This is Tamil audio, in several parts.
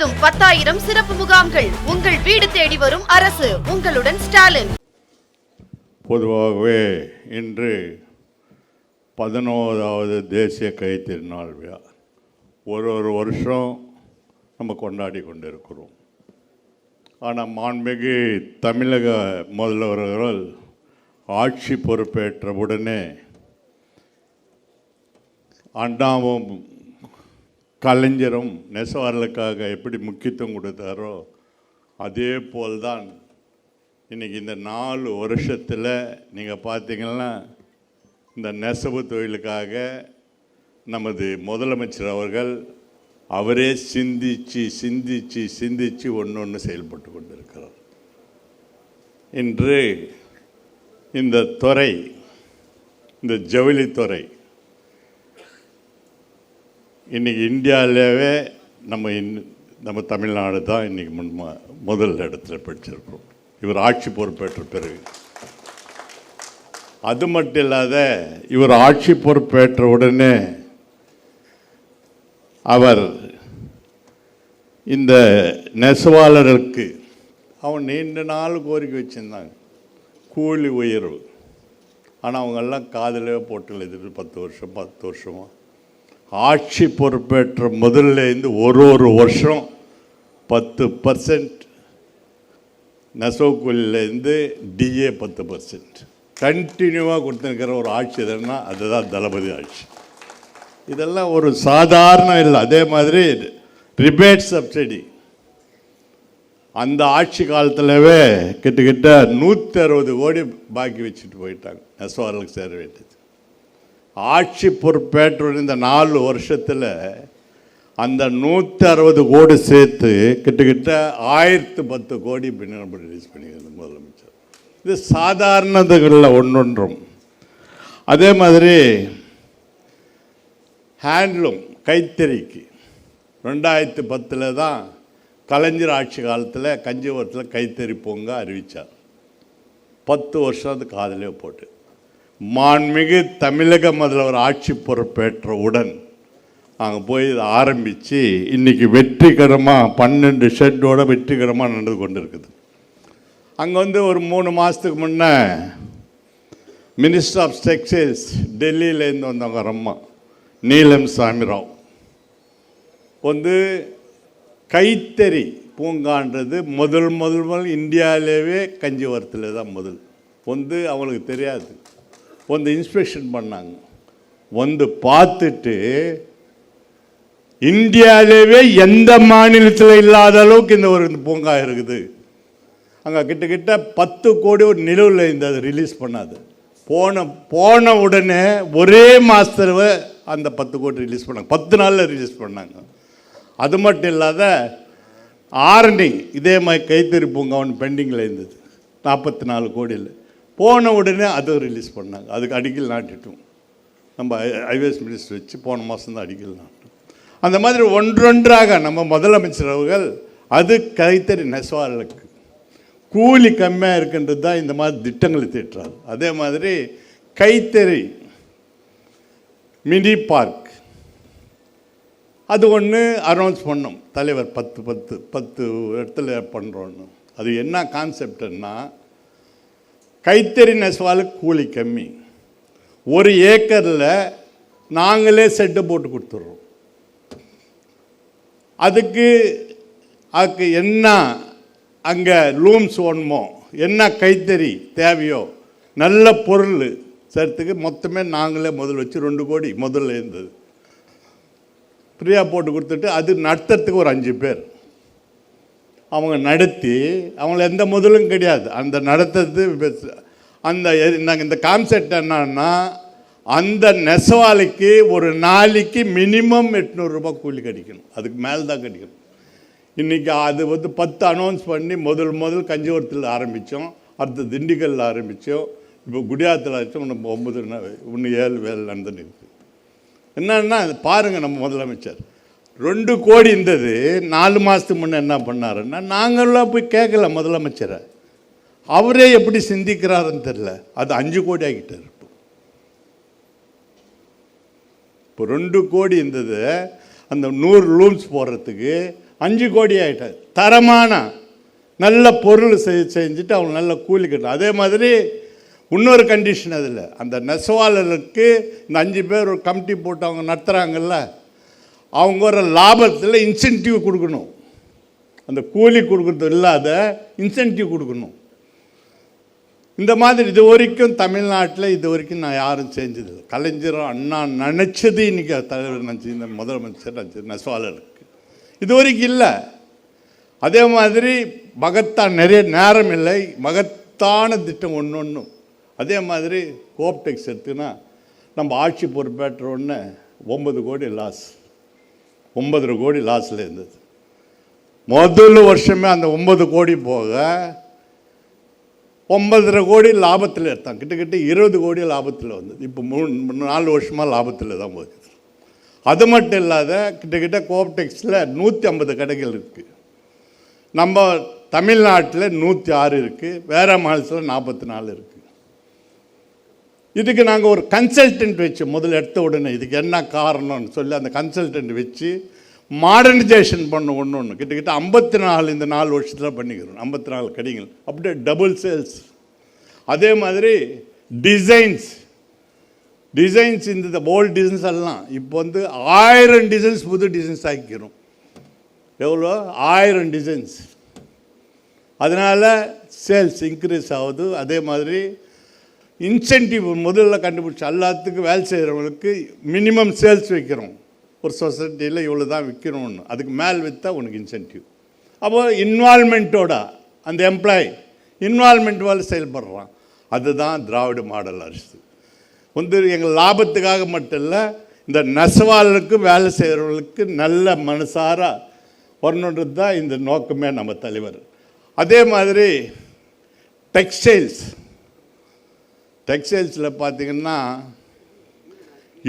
மாதம் பத்தாயிரம் சிறப்பு முகாம்கள் உங்கள் வீடு தேடி வரும் அரசு. உங்களுடன் ஸ்டாலின். பொதுவாகவே இன்று பதினோராவது தேசிய கைத்திருநாள் விழா. ஒரு ஒரு வருஷம் நம்ம கொண்டாடி கொண்டிருக்கிறோம். ஆனால் மாண்புமிகு தமிழக முதல்வர்கள் ஆட்சி பொறுப்பேற்ற உடனே அண்ணாவும் கலைஞரும் நெசவாளர்களுக்காக எப்படி முக்கியத்துவம் கொடுத்தாரோ அதே போல்தான் இன்றைக்கி இந்த நாலு வருஷத்தில் நீங்கள் பார்த்தீங்கன்னா இந்த நெசவு தொழிலுக்காக நமது முதலமைச்சர் அவர்கள் அவரே சிந்திச்சு சிந்திச்சு சிந்திச்சு ஒன்று ஒன்று செயல்பட்டு கொண்டிருக்கிறார். இன்று இந்த துறை இந்த ஜவுளித்துறை இன்றைக்கி இந்தியாவிலேயே நம்ம இன்- நம்ம தமிழ்நாடு தான் இன்றைக்கி முன் முதல் இடத்துல படிச்சிருக்கிறோம். இவர் ஆட்சி பொறுப்பேற்ற பிறகு. அது மட்டும் இல்லாத இவர் ஆட்சி பொறுப்பேற்ற உடனே அவர் இந்த நெசவாளர்களுக்கு அவன் நீண்ட நாள் கோரிக்கை வச்சிருந்தாங்க. கூலி உயர்வு. ஆனால் அவங்கெல்லாம் காதலே போட்டில் எதிர்த்து பத்து வருஷம் பத்து வருஷமாக ஆட்சி பொறுப்பேற்ற முதல்ல இருந்து ஒரு ஒரு வருஷம் பத்து பர்சன்ட் நெசவு டிஏ பத்து பர்சன்ட் கண்டினியூவாக கொடுத்துருக்கிற ஒரு ஆட்சி எதுனா அதுதான் தளபதி ஆட்சி. இதெல்லாம் ஒரு சாதாரணம் இல்லை. அதே மாதிரி ரிபேட் சப்சிடி. அந்த ஆட்சி காலத்திலவே கிட்டத்தட்ட நூற்றி அறுபது கோடி பாக்கி வச்சுட்டு போயிட்டாங்க. நெசவாளர்களுக்கு சேர வேண்டியது. ஆட்சி பொறுப்பேற்ற இந்த நாலு வருஷத்தில் அந்த நூற்றி அறுபது கோடி சேர்த்து கிட்டத்தட்ட ஆயிரத்து பத்து கோடி பின்னாடி ரிலீஸ் பண்ணிக்கிறது முதலமைச்சர். இது சாதாரணதுகளில் ஒன்றொன்றும் அதே மாதிரி ஹேண்ட்லூம் கைத்தறிக்கு. ரெண்டாயிரத்து பத்தில் தான் கலைஞர் ஆட்சி காலத்தில் கஞ்சிபுரத்தில் கைத்தறி பொங்க அறிவித்தார் பத்து வருஷம் அது காதலே போட்டு. மாண்புமிகு தமிழக முதல்வர் ஆட்சி பொறுப்பேற்றவுடன் நாங்கள் போய் இதை ஆரம்பித்து இன்றைக்கி வெற்றிகரமாக பன்னெண்டு ஷெட்டோட வெற்றிகரமாக நடந்து கொண்டு இருக்குது அங்கே வந்து ஒரு மூணு மாதத்துக்கு முன்னே மினிஸ்டர் ஆஃப் டெக்ஸ்டைல்ஸ் டெல்லியிலேருந்து வந்தவங்க ரம்மா நீலம் சாமிராவ். வந்து கைத்தறி பூங்கான்றது முதல் முதல் முதல் இந்தியாவிலேயே கஞ்சிவரத்தில் தான் முதல். வந்து அவங்களுக்கு தெரியாது. வந்து இன்ஸ்பெக்ஷன் பண்ணாங்க. வந்து பார்த்துட்டு இந்தியாவிலேயே எந்த மாநிலத்தில் இல்லாத அளவுக்கு இந்த ஒரு பூங்கா இருக்குது. அங்கே கிட்டத்தட்ட பத்து கோடி ஒரு நிலுவில் இருந்தது ரிலீஸ் பண்ணாது. போன போன உடனே ஒரே மாதத்துல அந்த பத்து கோடி ரிலீஸ் பண்ணாங்க. பத்து நாளில் ரிலீஸ் பண்ணாங்க. அது மட்டும் இல்லாத ஆரணி இதே மாதிரி கைத்தறி பூங்கா ஒன்று பெண்டிங்கில் இருந்தது. நாற்பத்தி நாலு கோடியில். போன உடனே அதை ரிலீஸ் பண்ணாங்க. அதுக்கு அடிக்கல் நாட்டிட்டோம். நம்ம ஐவேஸ் மினிஸ்டர் வச்சு போன மாதம் தான் அடிக்கல் நாட்டோம் அந்த மாதிரி ஒன்றொன்றாக நம்ம முதலமைச்சர் அவர்கள் அது கைத்தறி நெசவாளர்களுக்கு கூலி கம்மியாக இருக்கின்றது தான் இந்த மாதிரி திட்டங்களை தீட்டுறாரு அதே மாதிரி கைத்தறி மினி பார்க் அது ஒன்று அனௌன்ஸ் பண்ணோம். தலைவர் பத்து பத்து பத்து இடத்துல பண்ணுறோன்னு. அது என்ன கான்செப்டுன்னா கைத்தறி நெசவாளுக்கு கூலி கம்மி. ஒரு ஏக்கரில் நாங்களே செட்டு போட்டு கொடுத்துட்றோம். அதுக்கு அதுக்கு என்ன அங்கே லூம்ஸ் ஒன்றுமோ என்ன கைத்தறி தேவையோ நல்ல பொருள் சேர்த்துக்கு மொத்தமே நாங்களே முதல் வச்சு ரெண்டு கோடி முதல்ல இருந்தது. ஃப்ரீயாக போட்டு கொடுத்துட்டு அது நடத்துறதுக்கு ஒரு அஞ்சு பேர். அவங்க நடத்தி அவங்கள எந்த முதலும் கிடையாது. அந்த நடத்துறது அந்த நாங்கள் இந்த கான்செப்ட் என்னன்னா அந்த நெசவாளிக்கு ஒரு நாளைக்கு மினிமம் எட்நூறுரூபா கூலி கிடைக்கணும். அதுக்கு மேலே தான் கிடைக்கணும். இன்றைக்கி அது வந்து பத்து அனௌன்ஸ் பண்ணி முதல் முதல் கஞ்சிபுரத்தில் ஆரம்பித்தோம் அடுத்து திண்டுக்கல்லில் ஆரம்பித்தோம் இப்போ குடியாத்தில் ஆரம்பித்தோம் இன்னும் ஒம்பது ஒன்று ஏழு வேலை நடந்துன்னு இருக்குது என்னன்னா பாருங்கள் நம்ம முதலமைச்சர். ரெண்டு கோடி இருந்தது. நாலு மாதத்துக்கு முன்னே என்ன பண்ணாருன்னா நாங்கள்லாம் போய் கேட்கல முதலமைச்சரை. அவரே எப்படி சிந்திக்கிறாருன்னு தெரில அது அஞ்சு கோடி ஆகிட்டார் இப்போ இப்போ ரெண்டு கோடி இருந்தது. அந்த நூறு லூம்ஸ் போடுறதுக்கு அஞ்சு கோடி ஆகிட்டார் தரமான நல்ல பொருள் செய் செஞ்சுட்டு அவங்க நல்ல கூலி கட்டணும் அதே மாதிரி இன்னொரு கண்டிஷன் அதில் அந்த நெசவாளருக்கு இந்த அஞ்சு பேர் ஒரு கமிட்டி போட்டு அவங்க நடத்துகிறாங்கல்ல அவங்க ஒரு லாபத்தில் இன்சென்டிவ் கொடுக்கணும். அந்த கூலி கொடுக்குறது இல்லாத இன்சென்டிவ் கொடுக்கணும். இந்த மாதிரி இது வரைக்கும் தமிழ்நாட்டில் இது வரைக்கும் நான் யாரும் செஞ்சதில்லை. கலைஞர் அண்ணா நினச்சது இன்றைக்கி தலைவர் நினச்சி இந்த முதலமைச்சர் நினச்சி நெசவாளருக்கு. இது வரைக்கும் இல்லை. அதே மாதிரி மகத்தான் நிறைய நேரம் இல்லை. மகத்தான திட்டம் ஒன்று ஒன்றும் அதே மாதிரி கோப்டெக்ஸ் எடுத்துன்னா நம்ம ஆட்சி பொறுப்பேற்ற உடனே ஒன்பது கோடி லாஸ் ஒன்பதரை கோடி லாஸில் இருந்தது. முதல் வருஷமே அந்த ஒன்பது கோடி போக ஒன்பதரை கோடி லாபத்தில் எடுத்தான். கிட்டத்தட்ட இருபது கோடி லாபத்தில் வந்தது. இப்போ மூணு நாலு வருஷமாக லாபத்தில் தான் போகுது. அது மட்டும் இல்லாத கிட்டத்தட்ட கோப்டெக்ஸில் நூற்றி ஐம்பது கடைகள் இருக்குது நம்ம தமிழ்நாட்டில் நூற்றி ஆறு இருக்குது வேற மாநிலத்தில் நாற்பத்தி நாலு இருக்குது இதுக்கு நாங்கள் ஒரு கன்சல்டன்ட் வச்சு முதல்ல எடுத்த உடனே இதுக்கு என்ன காரணம்னு சொல்லி அந்த கன்சல்டன்ட் வச்சு மாடர்னைசேஷன் பண்ண ஒன்று ஒன்று கிட்டத்தட்ட ஐம்பத்தி நாலு இந்த நாலு வருஷத்தில் பண்ணிக்கிறோம். ஐம்பத்தி நாலு கடைகள். அப்படியே டபுள் சேல்ஸ் அதே மாதிரி டிசைன்ஸ் டிசைன்ஸ் இந்த ஓல்டு டிசைன்ஸ் எல்லாம். இப்போ வந்து ஆயிரம் டிசைன்ஸ் புது டிசைன்ஸ் ஆக்கிக்கிறோம். எவ்வளோ? ஆயிரம் டிசைன்ஸ் அதனால் சேல்ஸ் இன்க்ரீஸ் ஆகுது. அதே மாதிரி இன்சென்டிவ் முதல்ல கண்டுபிடிச்சி எல்லாத்துக்கும் வேலை செய்கிறவங்களுக்கு மினிமம் சேல்ஸ் வைக்கிறோம். ஒரு சொசைட்டியில் இவ்வளோ தான் விற்கிறோம்னு அதுக்கு மேல் விற்றா உனக்கு இன்சென்டிவ் அப்போ இன்வால்மெண்ட்டோட அந்த எம்ப்ளாயி இன்வால்மெண்ட் வேலை செயல்படுறான். அதுதான் திராவிட மாடல் அரசு. வந்து எங்கள் லாபத்துக்காக மட்டும் இல்லை இந்த நெசவாளருக்கு வேலை செய்கிறவங்களுக்கு நல்ல மனசார வரணுன்றது தான் இந்த நோக்கமே நம்ம தலைவர். அதே மாதிரி டெக்ஸ்டைல்ஸ் டெக்ஸ்டைல்ஸில் பார்த்தீங்கன்னா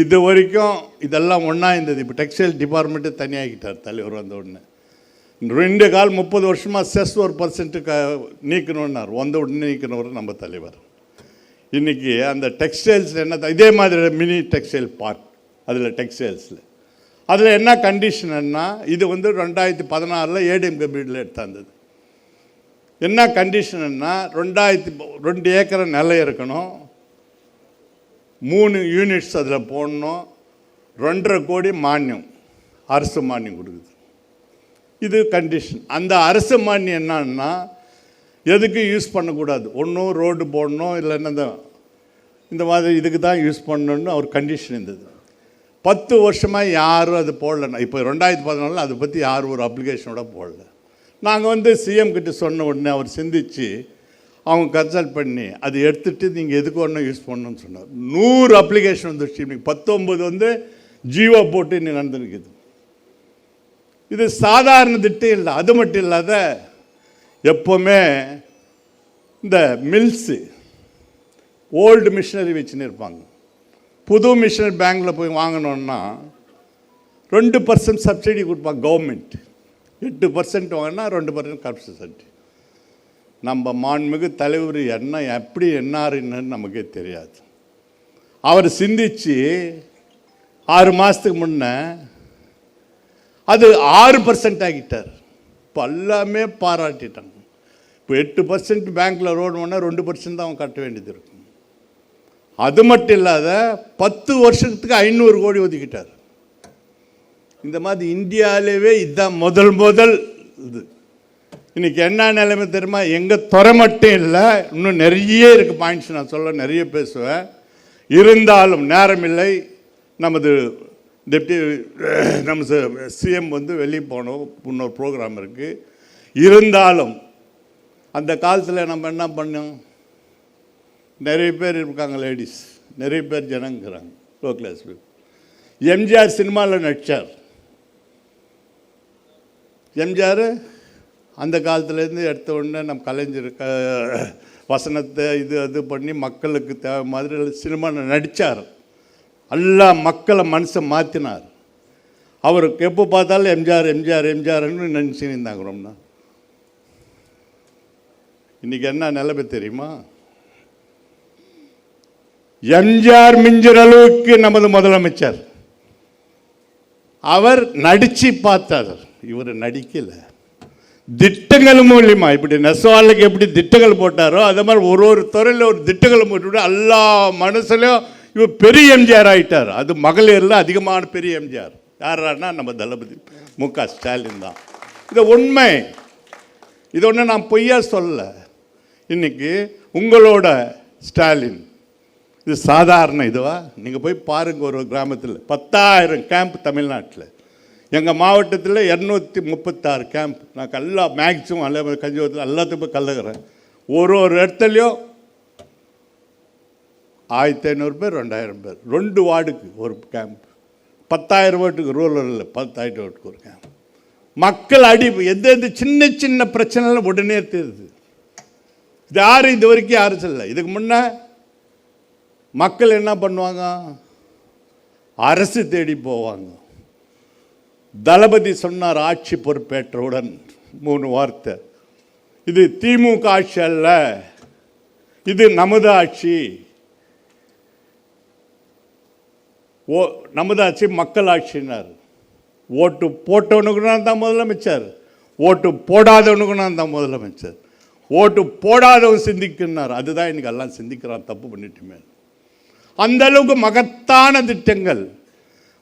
இது வரைக்கும் இதெல்லாம் ஒன்றா இருந்தது இப்போ டெக்ஸ்டைல் டிபார்ட்மெண்ட்டு தனியாகிட்டார் தலைவர் வந்த உடனே. ரெண்டு கால் முப்பது வருஷமாக செஸ் ஒரு பர்சன்ட்டு க நீக்கணுன்னார் வந்த உடனே நீக்கணுவர் நம்ம தலைவர். இன்றைக்கி அந்த டெக்ஸ்டைல்ஸ் என்ன இதே மாதிரி மினி டெக்ஸ்டைல் பார்க் அதில் டெக்ஸ்டைல்ஸில். அதில் என்ன கண்டிஷன்னா இது வந்து ரெண்டாயிரத்தி பதினாறில் ஏடிஎம் கம்பெனியில் எடுத்தாந்தது. என்ன கண்டிஷன்னா ரெண்டாயிரத்தி ரெண்டு ஏக்கர் நிலம் இருக்கணும். மூணு யூனிட்ஸ் அதில் போடணும். ரெண்டரை கோடி மானியம். அரசு மானியம் கொடுக்குது. இது கண்டிஷன் அந்த அரசு மானியம் என்னன்னா எதுக்கு யூஸ் பண்ணக்கூடாது? ஒன்றும் ரோடு போடணும் இல்லைன்னா இந்த இந்த மாதிரி இதுக்கு தான் யூஸ் பண்ணணும்னு அவர் கண்டிஷன் இருந்தது. பத்து வருஷமாக யாரும் அது போடல. இப்போ ரெண்டாயிரத்தி பதினாலில் அதை பற்றி யாரும் ஒரு அப்ளிகேஷனோட போடல. நாங்கள் வந்து சிஎம் கிட்ட சொன்ன உடனே அவர் சிந்திச்சு அவங்க கன்சல்ட் பண்ணி அது எடுத்துகிட்டு நீங்கள் எதுக்கு ஒன்றும் யூஸ் பண்ணணும்னு சொன்னார். நூறு அப்ளிகேஷன் வந்துருச்சு இன்னைக்கு. பத்தொம்பது வந்து ஜியோ போட்டு இன்னும் நடந்துருக்குது இது சாதாரண திட்டம் இல்லை. அது மட்டும் இல்லாத எப்போவுமே இந்த மில்ஸு ஓல்டு மிஷினரி வச்சுன்னு இருப்பாங்க. புது மிஷினரி பேங்க்கில் போய் வாங்கினோன்னா ரெண்டு பர்சன்ட் சப்சிடி கொடுப்பாங்க கவர்மெண்ட் எட்டு பர்சன்ட் வாங்கினா ரெண்டு பர்சன்ட் சப்சிடி நம்ம மாண்புமிகு தலைவர் என்ன எப்படி என்னாருன்னு நமக்கே தெரியாது. அவர் சிந்திச்சு ஆறு மாதத்துக்கு முன்ன அது ஆறு பர்சன்ட் ஆகிட்டார். இப்போ எல்லாமே பாராட்டிட்டாங்க. இப்போ எட்டு பர்சன்ட் பேங்க்கில் லோன் பண்ணால் ரெண்டு பர்சன்ட் தான் அவன் கட்ட வேண்டியது இருக்கும். அது மட்டும் இல்லாத பத்து வருஷத்துக்கு ஐநூறு கோடி ஒதுக்கிட்டார். இந்த மாதிரி இந்தியாவிலேயே இதுதான் முதல் முதல் இது. இன்றைக்கி என்ன நிலைமை தெரியுமா? எங்கள் துறை மட்டும் இல்லை இன்னும் நிறைய இருக்குது பாயிண்ட்ஸ் நான் சொல்ல நிறைய பேசுவேன். இருந்தாலும் நேரமில்லை நமது டெப்டி நம்ம சிஎம் வந்து வெளியே போனோம். இன்னொரு ப்ரோக்ராம் இருக்குது இருந்தாலும் அந்த காலத்தில் நம்ம என்ன பண்ணோம்? நிறைய பேர் இருக்காங்க லேடிஸ் நிறைய பேர் ஜனங்கிறாங்க லோ கிளாஸ் எம்ஜிஆர் சினிமாவில் நடித்தார் எம்ஜிஆர்? அந்த காலத்துலேருந்து எடுத்த உடனே நம்ம கலைஞர் க வசனத்தை இது இது பண்ணி மக்களுக்கு தேவை மாதிரி சினிமா நடித்தார் எல்லா மக்களை மனசை மாற்றினார் அவருக்கு எப்போ பார்த்தாலும் எம்ஜிஆர் எம்ஜிஆர் எம்ஜிஆர்னு நினச்சின்னு இருந்தாங்க ரொம்ப இன்றைக்கி என்ன நிலைமை தெரியுமா? எம்ஜிஆர் மிஞ்சிற அளவுக்கு நமது முதலமைச்சர். அவர் நடித்து பார்த்தார். இவர் நடிக்கலை. திட்டங்கள் மூலியமா இப்படி நெசவாளுக்கு எப்படி திட்டங்கள் போட்டாரோ அதே மாதிரி ஒரு ஒரு துறையில் ஒரு திட்டங்கள் போட்டு எல்லா மனசுலையும் இவர் பெரிய எம்ஜிஆர் ஆகிட்டார் அது மகளிரில் அதிகமான பெரிய எம்ஜிஆர். யாரானா நம்ம தளபதி மு க ஸ்டாலின் தான். இது உண்மை. இது ஒன்று நான் பொய்யா சொல்ல. இன்னைக்கு உங்களோட ஸ்டாலின் இது சாதாரண இதுவா? நீங்கள் போய் பாருங்க ஒரு கிராமத்தில் பத்தாயிரம் கேம்ப் தமிழ்நாட்டில். எங்கள் மாவட்டத்தில் இரநூத்தி முப்பத்தாறு கேம்ப் நான் எல்லா மேக்ஸிமம் அல்ல கஞ்சிபுரத்தில் எல்லாத்துக்கும் கலகுறேன் ஒரு ஒரு இடத்துலையும் ஆயிரத்தி ஐநூறு பேர் ரெண்டாயிரம் பேர். ரெண்டு வார்டுக்கு ஒரு கேம்ப் பத்தாயிரம் ஓட்டுக்கு ரூரலில் பத்தாயிரம் ஓட்டுக்கு ஒரு கேம்ப் மக்கள் அடி எந்தெந்த சின்ன சின்ன பிரச்சனைலாம் உடனே தீருது. இது யாரும் இது வரைக்கும் யாரும் சொல்லலை இதுக்கு முன்னே மக்கள் என்ன பண்ணுவாங்க? அரசு தேடி போவாங்க. தளபதி சொன்னார் ஆட்சி பொறுப்பேற்றவுடன் மூணு வார்த்தை. இது திமுக ஆட்சி அல்ல இது நமது ஆட்சி. ஓ நமது ஆட்சி மக்கள் ஆட்சினார் ஓட்டு போட்டவனுக்கு நான் தான் முதலமைச்சர் ஓட்டு போடாதவனுக்கு நான் தான் முதலமைச்சர். ஓட்டு போடாதவன் சிந்திக்கினார் அதுதான் இன்னைக்கு எல்லாம் சிந்திக்கிறான் தப்பு பண்ணிட்டுமே. அந்த அளவுக்கு மகத்தான திட்டங்கள்.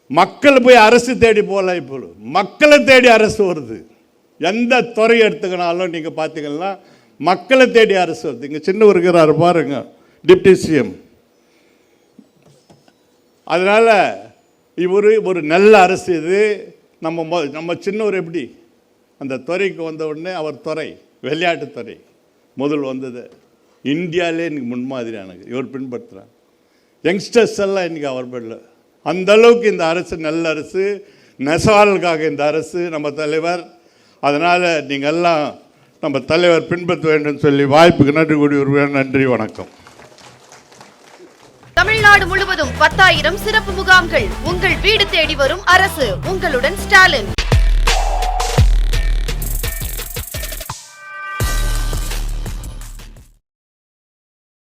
மக்கள் போய் அரசு தேடி போகல இப்போ. மக்களை தேடி அரசு வருது. எந்த துறை எடுத்துக்கினாலும் நீங்கள் பார்த்தீங்கன்னா மக்களை தேடி அரசு வருது. இங்கே சின்ன இருக்கிறார் பாருங்க டிப்டி சிஎம். அதனால் இவர் ஒரு நல்ல அரசு இது. நம்ம நம்ம சின்னவர் எப்படி? அந்த துறைக்கு வந்த உடனே அவர் துறை விளையாட்டுத்துறை முதல் வந்தது. இந்தியாவிலே இன்னைக்கு முன்மாதிரியானது. இவர் பின்பற்றுறார். யங்ஸ்டர்ஸ் எல்லாம் இன்னைக்கு அவர் பேரில் அந்த அளவுக்கு இந்த அரசு நல்ல அரசு. நெசவாளர்களுக்காக இந்த அரசு நம்ம தலைவர். அதனால் நீங்கள் எல்லாம் நம்ம தலைவர் பின்பற்ற வேண்டும் சொல்லி வாய்ப்புக்கு நன்றி கூடி வருவேன் நன்றி வணக்கம். தமிழ்நாடு முழுவதும் பத்தாயிரம் சிறப்பு முகாம்கள் உங்கள் வீடு தேடி வரும் அரசு. உங்களுடன் ஸ்டாலின்.